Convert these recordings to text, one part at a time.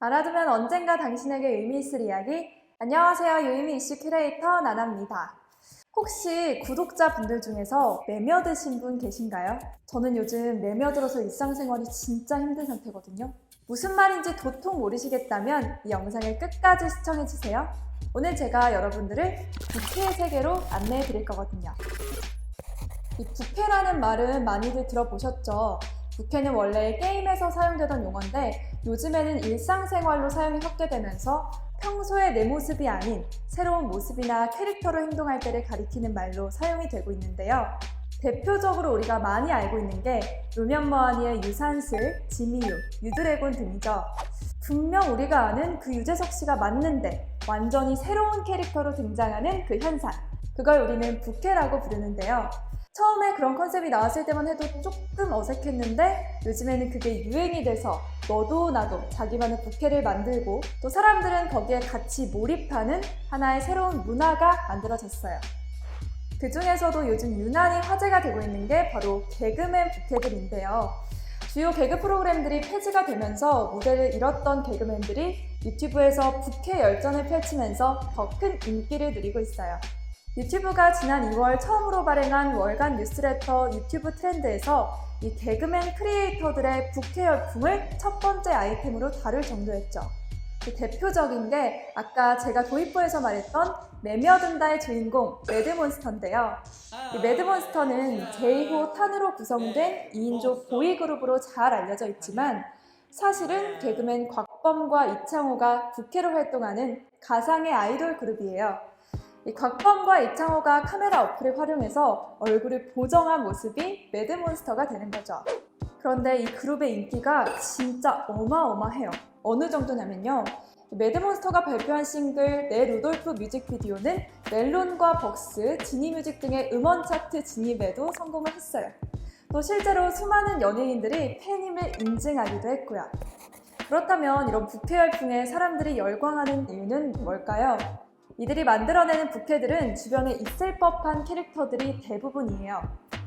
알아두면 언젠가 당신에게 의미 있을 이야기. 안녕하세요. 유의미 이슈 큐레이터 나나입니다. 혹시 구독자분들 중에서 매며 드신 분 계신가요? 저는 요즘 매며 들어서 일상생활이 진짜 힘든 상태거든요. 무슨 말인지 도통 모르시겠다면 이 영상을 끝까지 시청해주세요. 오늘 제가 여러분들을 부캐의 세계로 안내해 드릴 거거든요. 이 부캐라는 말은 많이들 들어보셨죠? 부캐는 원래 게임에서 사용되던 용어인데 요즘에는 일상생활로 사용이 확대되면서 평소의 내 모습이 아닌 새로운 모습이나 캐릭터로 행동할 때를 가리키는 말로 사용이 되고 있는데요. 대표적으로 우리가 많이 알고 있는 게 루면머하니의 유산슬, 지미유, 유드래곤 등이죠. 분명 우리가 아는 그 유재석 씨가 맞는데 완전히 새로운 캐릭터로 등장하는 그 현상. 그걸 우리는 부캐라고 부르는데요. 처음에 그런 컨셉이 나왔을 때만 해도 조금 어색했는데 요즘에는 그게 유행이 돼서 너도 나도 자기만의 부캐를 만들고 또 사람들은 거기에 같이 몰입하는 하나의 새로운 문화가 만들어졌어요. 그 중에서도 요즘 유난히 화제가 되고 있는 게 바로 개그맨 부캐들인데요. 주요 개그 프로그램들이 폐지가 되면서 무대를 잃었던 개그맨들이 유튜브에서 부캐 열전을 펼치면서 더 큰 인기를 누리고 있어요. 유튜브가 지난 2월 처음으로 발행한 월간 뉴스레터 유튜브 트렌드에서 이 개그맨 크리에이터들의 부캐 열풍을 첫 번째 아이템으로 다룰 정도였죠. 그 대표적인 게 아까 제가 도입부에서 말했던 매며든다의 주인공 매드몬스터인데요. 이 매드몬스터는 제2호 탄으로 구성된 2인조 보이그룹으로 잘 알려져 있지만 사실은 개그맨 곽범과 이창호가 부캐로 활동하는 가상의 아이돌 그룹이에요. 이 곽범과 이창호가 카메라 어플을 활용해서 얼굴을 보정한 모습이 매드몬스터가 되는 거죠. 그런데 이 그룹의 인기가 진짜 어마어마해요. 어느 정도냐면요. 매드몬스터가 발표한 싱글 내 루돌프 뮤직비디오는 멜론과 벅스, 지니뮤직 등의 음원 차트 진입에도 성공을 했어요. 또 실제로 수많은 연예인들이 팬임을 인증하기도 했고요. 그렇다면 이런 부캐 열풍에 사람들이 열광하는 이유는 뭘까요? 이들이 만들어내는 부캐들은 주변에 있을 법한 캐릭터들이 대부분이에요.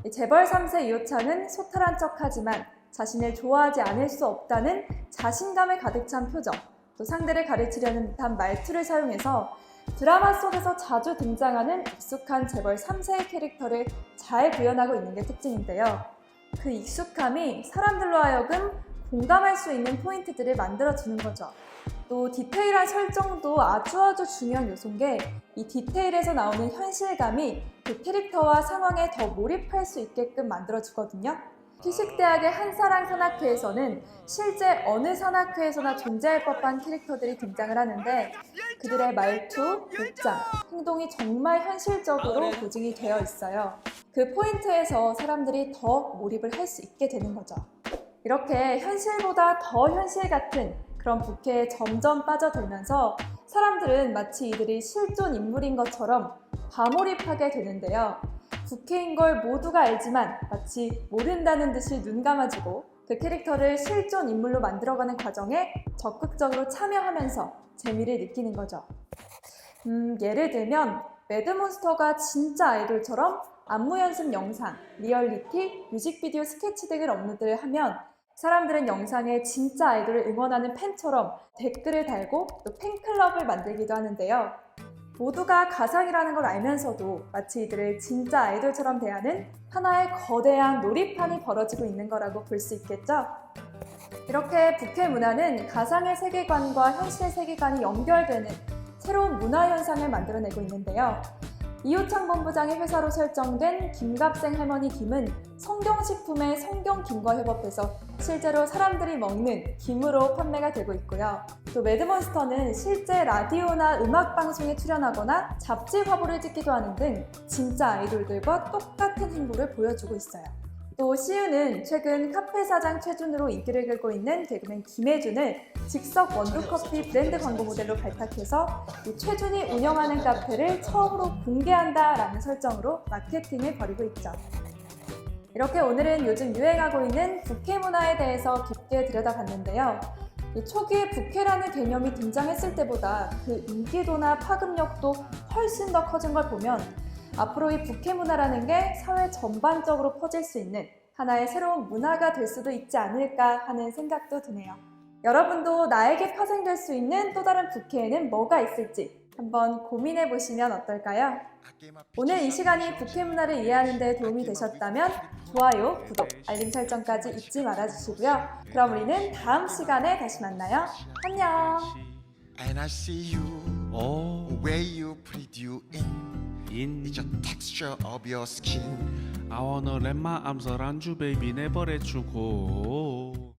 재벌 3세 이호창은 소탈한 척하지만 자신을 좋아하지 않을 수 없다는 자신감에 가득 찬 표정, 또 상대를 가르치려는 듯한 말투를 사용해서 드라마 속에서 자주 등장하는 익숙한 재벌 3세의 캐릭터를 잘 구현하고 있는 게 특징인데요. 그 익숙함이 사람들로 하여금 공감할 수 있는 포인트들을 만들어주는 거죠. 또 디테일한 설정도 아주 아주 중요한 요소인 게 이 디테일에서 나오는 현실감이 그 캐릭터와 상황에 더 몰입할 수 있게끔 만들어주거든요. 피식대학의 한사랑 산악회에서는 실제 어느 산악회에서나 존재할 법한 캐릭터들이 등장을 하는데 그들의 말투, 복장, 행동이 정말 현실적으로 고증이 되어 있어요. 그 포인트에서 사람들이 더 몰입을 할 수 있게 되는 거죠. 이렇게 현실보다 더 현실 같은 그런 부캐에 점점 빠져들면서 사람들은 마치 이들이 실존 인물인 것처럼 과몰입하게 되는데요. 부캐인 걸 모두가 알지만 마치 모른다는 듯이 눈 감아주고 그 캐릭터를 실존 인물로 만들어가는 과정에 적극적으로 참여하면서 재미를 느끼는 거죠. 음, 예를 들면 매드몬스터가 진짜 아이돌처럼 안무 연습 영상, 리얼리티, 뮤직비디오 스케치 등을 업로드를 하면 사람들은 영상에 진짜 아이돌을 응원하는 팬처럼 댓글을 달고 또 팬클럽을 만들기도 하는데요. 모두가 가상이라는 걸 알면서도 마치 이들을 진짜 아이돌처럼 대하는 하나의 거대한 놀이판이 벌어지고 있는 거라고 볼 수 있겠죠? 이렇게 부캐 문화는 가상의 세계관과 현실의 세계관이 연결되는 새로운 문화 현상을 만들어내고 있는데요. 이호창 본부장의 회사로 설정된 김갑생 할머니 김은 성경식품의 성경김과 협업해서 실제로 사람들이 먹는 김으로 판매가 되고 있고요. 또 매드몬스터는 실제 라디오나 음악 방송에 출연하거나 잡지 화보를 찍기도 하는 등 진짜 아이돌들과 똑같은 행보를 보여주고 있어요. 또 시우는 최근 카페 사장 최준으로 인기를 끌고 있는 개그맨 김혜준을 즉석 원두커피 브랜드 광고 모델로 발탁해서 이 최준이 운영하는 카페를 처음으로 공개한다라는 설정으로 마케팅을 벌이고 있죠. 이렇게 오늘은 요즘 유행하고 있는 부캐 문화에 대해서 깊게 들여다봤는데요. 이 초기에 부캐라는 개념이 등장했을 때보다 그 인기도나 파급력도 훨씬 더 커진 걸 보면 앞으로 이 부캐 문화라는 게 사회 전반적으로 퍼질 수 있는 하나의 새로운 문화가 될 수도 있지 않을까 하는 생각도 드네요. 여러분도 나에게 파생될 수 있는 또 다른 부캐에는 뭐가 있을지 한번 고민해 보시면 어떨까요? 오늘 이 시간이 부캐 문화를 이해하는 데 도움이 되셨다면 좋아요, 구독, 알림 설정까지 잊지 말아 주시고요. 그럼 우리는 다음 시간에 다시 만나요. 안녕. And I see you 오, where you put you in 인 It's the texture of your skin I wanna let my arms around you baby never let you go